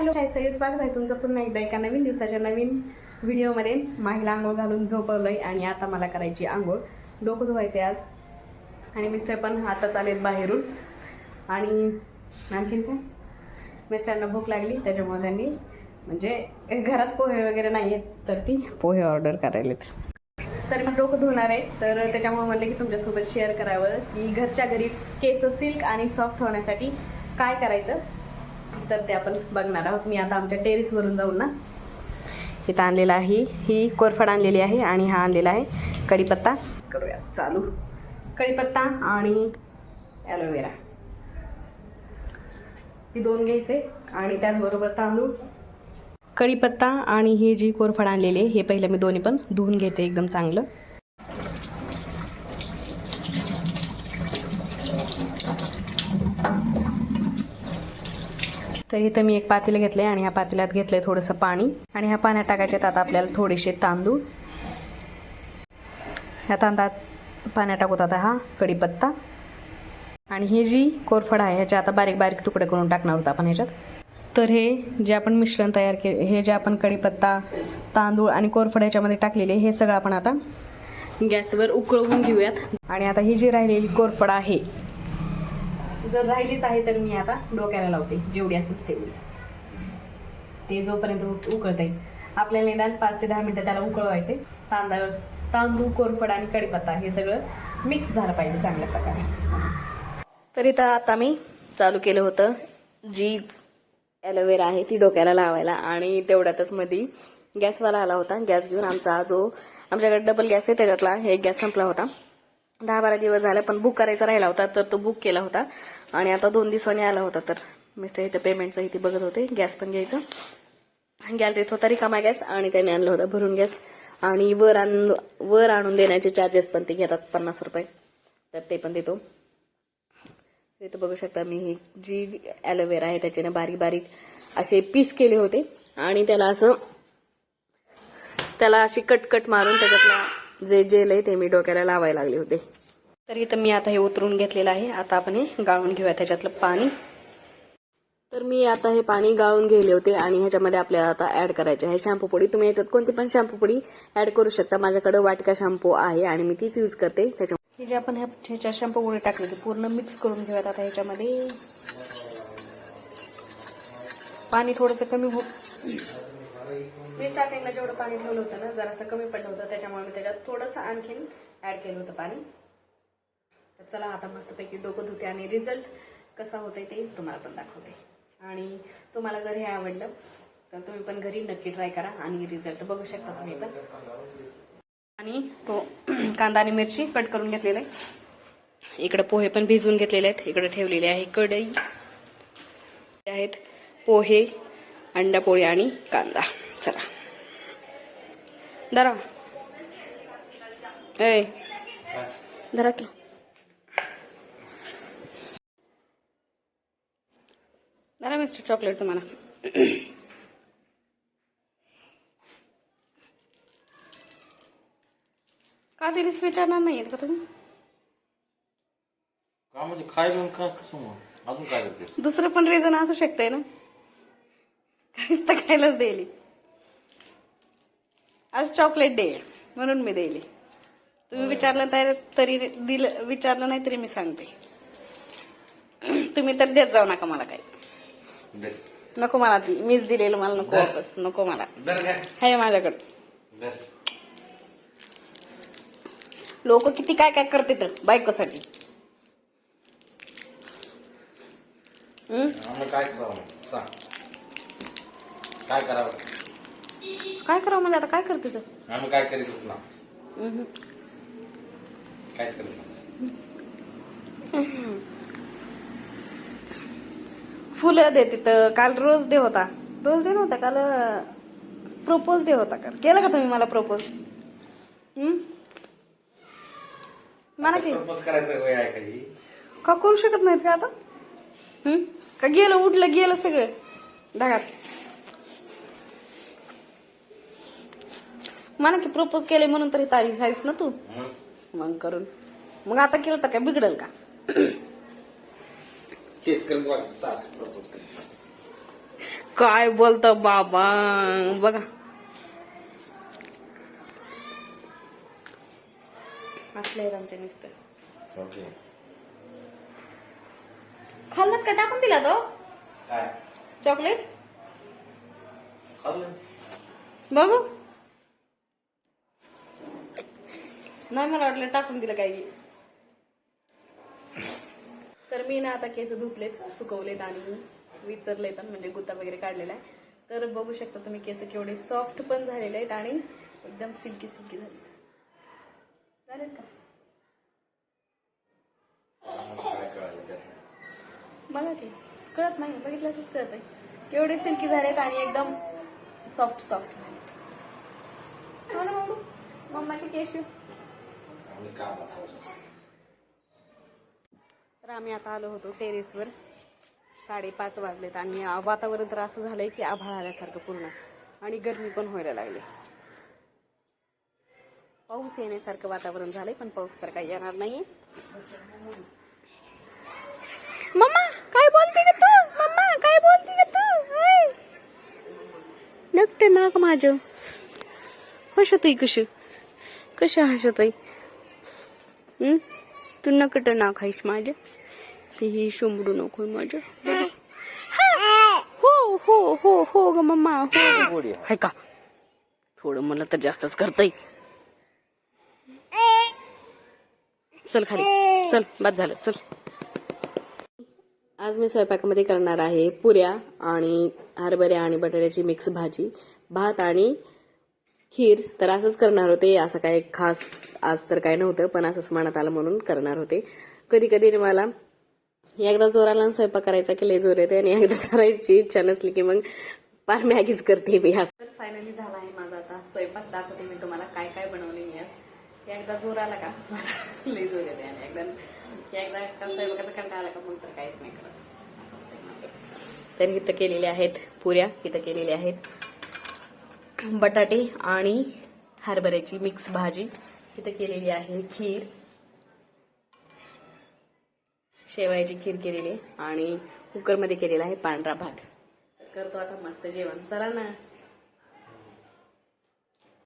Hello शायचं सगळे स्वागत आहे तुमचं पुन्हा एकदा एका नवीन दिवसाच्या नवीन व्हिडिओमध्ये. माहीला आंघोळ घालून झोपवलंय आणि आता मला करायची आंघोळ. डोकं धुवायचे आज. आणि मिस्टर पण आताच आलेत बाहेरून. आणि आणखीन काय? मिस्टरांना भूक लागली त्याच्यामुळे त्यांनी म्हणजे घरात पोहे वगैरे नाही आहेत तर ती पोहे ऑर्डर करायलेत. तर मी डोकं धुणार आहे तर त्याच्यामुळे म्हणलं की तुमच्यासोबत शेअर करावं की घरच्या घरी केस सिल्क आणि सॉफ्ट होण्यासाठी काय करायचं? तर ते आपण बघणार आहोत. मी आता आमच्या टेरेसवरून जाऊन ना इथं आणलेला आहे. ही कोरफड आणलेली आहे आणि हा आणलेला आहे कढीपत्ता. करूया. चालू. कढीपत्ता आणि ॲलोवेरा ही दोन घ्यायचे आणि त्याचबरोबर तांदूळ. कढीपत्ता आणि ही जी कोरफड आणलेली आहे हे पहिलं मी दोन्ही पण धुवून घेते एकदम चांगलं. तर इथं मी एक पातेलं घेतलंय आणि ह्या पातेल्यात घेतलंय थोडंसं पाणी. आणि ह्या पाण्यात टाकायचे आता आपल्याला थोडेसे तांदूळ. ह्या तांदळात पाण्यात टाकूत आता हा कढीपत्ता. आणि ही जी कोरफड आहे ह्याच्या आता बारीक बारीक तुकडे करून टाकणार होता आपण ह्याच्यात. तर हे जे आपण मिश्रण तयार केले हे जे आपण कढीपत्ता तांदूळ आणि कोरफड ह्याच्यामध्ये टाकलेले हे सगळं आपण आता गॅसवर उकळवून घेऊयात. आणि आता ही जी राहिलेली कोरफड आहे जर राहिलीच आहे तर मी आता डोक्याला लावते जेवढी असेल तेवढी. ते जोपर्यंत उकळता येईल आपल्याला निदान पाच ते दहा मिनटं त्याला उकळवायचे तांदळ तांदूळ कोरफड आणि कढीपत्ता हे सगळं मिक्स झालं पाहिजे चांगल्या प्रकारे. तर इथं आता मी चालू केलं होतं. जी ॲलोवेरा आहे ती डोक्याला लावायला आणि तेवढ्यातच मध्ये गॅसवाला आला होता. गॅस घेऊन आमचा जो आमच्याकडे डबल गॅस आहे त्याच्यातला हे गॅस संपला होता. दहा बारा दिवस झाले पण बुक करायचा राहिला होता तर तो बुक केला होता. आणि आता दोन दिवसांनी आला होता तर मिस्टर इथं पेमेंटचं इथे बघत होते. गॅस पण घ्यायचं. गॅलरीत होता रिकामा गॅस आणि त्याने आणलं होता भरून गॅस आणि वर आण वर आणून देण्याचे चार्जेस पण ते घेतात पन्नास रुपये. तर ते पण देतो. इथं बघू शकता मी ही जी ॲलोवेरा आहे त्याच्याने बारीक बारीक असे पीस केले होते. आणि त्याला असं त्याला अशी कटकट मारून त्याच्यातला जे जेल आहे ते मी डोक्याला लावायला लागले होते. तर इथं मी आता हे उतरून घेतलेलं आहे. आता आपण हे गाळून घेऊया त्याच्यातलं पाणी. तर मी आता हे पाणी गाळून गेले होते आणि ह्याच्यामध्ये आपल्याला आता ऍड करायचे आहे शॅम्पू पुडी. तुम्ही याच्यात कोणती पण शॅम्पू पुडी ऍड करू शकता. माझ्याकडे वाटिका शॅम्पू आहे आणि मी तीच यूज करते. त्याच्यामध्ये जे आपण ह्या- ह्याच्या शॅम्पू पुडी टाकली ती पूर्ण मिक्स करून घेऊयात आता ह्याच्यामध्ये. पाणी थोडंसं कमी हो मी स्टार्टिंगला जेवढं पाणी ठेवलं होतं ना जरासं कमी पडलं होतं. त्याच्यामुळे मी त्याच्यात थोडंसं आणखीन ऍड केलं होतं पाणी. तर चला आता मस्तपैकी डोकं धुते आणि रिझल्ट कसा होतोय ते तुम्हाला पण दाखवते. आणि तुम्हाला जर हे आवडलं तर तुम्ही पण घरी नक्की ट्राय करा आणि रिझल्ट बघू शकता तुम्ही पण. आणि तो कांदा आणि मिरची कट करून घेतलेला. आहे इकडे पोहे पण भिजवून घेतलेले आहेत. इकडे ठेवलेले आहे कढई. आहेत पोहे अंडा पोळी आणि कांदा. चला. धरा. ए धरा की. धरा मिस्टर चॉकलेट तुम्हाला. का दिलीस विचारणार नाहीत का तुम्ही? का म्हणजे खायला का कसं मग अजून काय करते दुसरं पण रिझन असू शकतंय ना? काहीच तर खायलाच देईल. आज चॉकलेट डे आहे, म्हणून मी देईल. तुम्ही विचारलं तर तरी दिलं विचारलं नाही तरी मी सांगते. तुम्ही तर देत जाऊ नका मला काही. नको मला ती. मीच दिलेलं मला नको वापस. नको मला. आहे माझ्याकडे. लोक किती काय काय करते तर बायकोसाठी. काय करावं काय करावं? काय करावं म्हणजे आता काय करते तर? आम्ही काय करीतच ना. काहीच करीत. फुलं देते तर काल रोज डे होता. रोज डे नव्हता काल प्रपोज डे होता काल. केलं का तुम्ही मला प्रपोज म्हणा की प्रपोज करायचं वय आहे काही का करू शकत नाहीत का आता? का गेलं उठलं गेलं सगळं? ढगात. म्हणा की प्रपोज केले म्हणून तरी तारीख आहेस ना तू? हं? मग करून. मग आता केलं तर काय बिघडल का? तेच करत बस सारखं प्रपोज करत काय बोलतो बाबा? बघा. असले आहेत आमचे नुसतं ओके. खाल्लं का? टाकून दिला तो? काय? चॉकलेट? खाल्लं. बघू. नाही मला वाटलं टाकून दिलं काही. तर मी ना आता केस धुतलेत सुकवलेत आणि विचरले पण म्हणजे गुता वगैरे काढलेला आहे. तर बघू शकता तुम्ही केस केवढे सॉफ्ट पण झालेले आहेत आणि एकदम सिल्की सिल्की झालेत. चालेल का? मला ते कळत नाही बघितलं असंच कळत आहे केवढे सिल्की झालेत आणि एकदम सॉफ्ट सॉफ्ट झालेत. हो ना माऊ? मम्माचे केश तर आम्ही आता आलो होतो टेरेसवर साडेपाच वाजलेत आणि वातावरण तर असं झालंय की आभाळ आल्यासारखं पूर्ण. आणि गरमी पण व्हायला लागली. पाऊस येण्यासारखं वातावरण झालंय पण पाऊस तर काही येणार नाही मम्मा काय बोलते का तू? मम्मा काय बोलते का तू? नकटे नाक माझं. हसतय कश? कशा हसतय? तू नकट नाक आहेस माझ्या हे शोंबडू नको माझ्या हो हो हो हो ग मम्मा हो आहे का थोडं मला तर जास्तच करता येईल चल खाली चल बाद झालं चल आज मी स्वयंपाकामध्ये करणार आहे पुऱ्या आणि हरभरे आणि बटाट्याची मिक्स भाजी भात आणि खीर. तर असंच करणार होते असं काय खास आज तर काय नव्हतं पण असंच मनात आलं म्हणून करणार होते. कधी कधी मला एकदा जोराला स्वयंपाक करायचा की लय जोर येते आणि एकदा करायची इच्छा नसली की मग फार मॅगीच करते मी असं. फायनली झाला आहे माझा आता स्वयंपाक. दाखवते मी तुम्हाला काय काय बनवले मी आज. एकदा जोर आला का? लय जोर येते आणि एकदा एकदा का स्वयंपाकाचा कंटाळा आला का मग तर काहीच नाही करत. असं तर इथं केलेले आहेत पुऱ्या इथं केलेल्या आहेत बटाटे आणि हरभऱ्याची मिक्स भाजी. इथं केलेली आहे खीर. शेवयाची खीर केलेली आहे आणि कुकरमध्ये केलेला आहे पांढरा भात. करतो आता मस्त जेवण. चला ना.